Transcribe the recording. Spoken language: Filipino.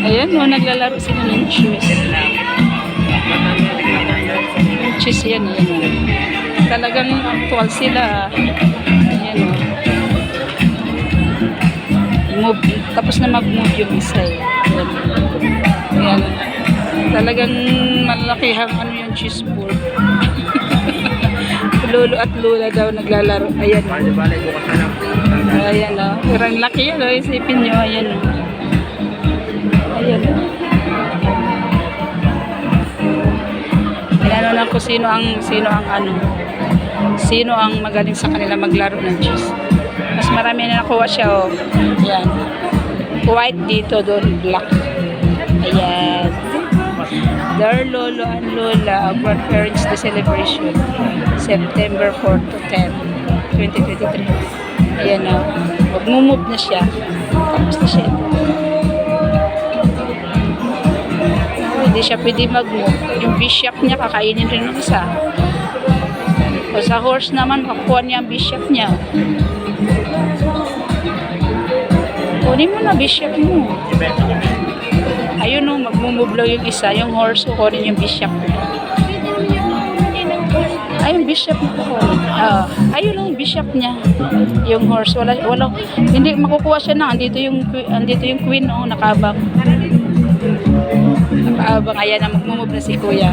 Ayan, no, naglalaro sila ng chess. Chess yan, yan. Talagang actual sila. Ayan, oh. Move, tapos na mag-move yung isa eh. Ayan. Ayan. Talagang malakihang ano yung chessboard. Lolo at Lola daw naglalaro. Ayan. Ayan o. Pero ang laki yan o. Isipin nyo. Ayan o. Lang ko sino ang sino ang ano sino ang magaling sa kanila maglaro ng chess. Mas marami na nakuha siya o. Ayan. White dito doon black. Ayan. Their Lolo and Lola of Parents Day Celebration September 4 to 10 2023 Ayan na Magmumove na siya Tapos na siya Hindi siya pwede mag-move Yung bishop niya kakainin rin ng isa o sa horse naman makuha niya ang bishop niya kunin mo na bishop mo Ayun o, magmumove lang yung isa, yung horse, kukunin yung bishop. Ay, yung bishop na kukunin. Ah, ayun ang bishop niya. Yung horse, wala, wala, hindi makukuha siya na. Andito yung, andito yung queen, oh, nakabang. Nakaabang, ayan na, magmumove na si kuya.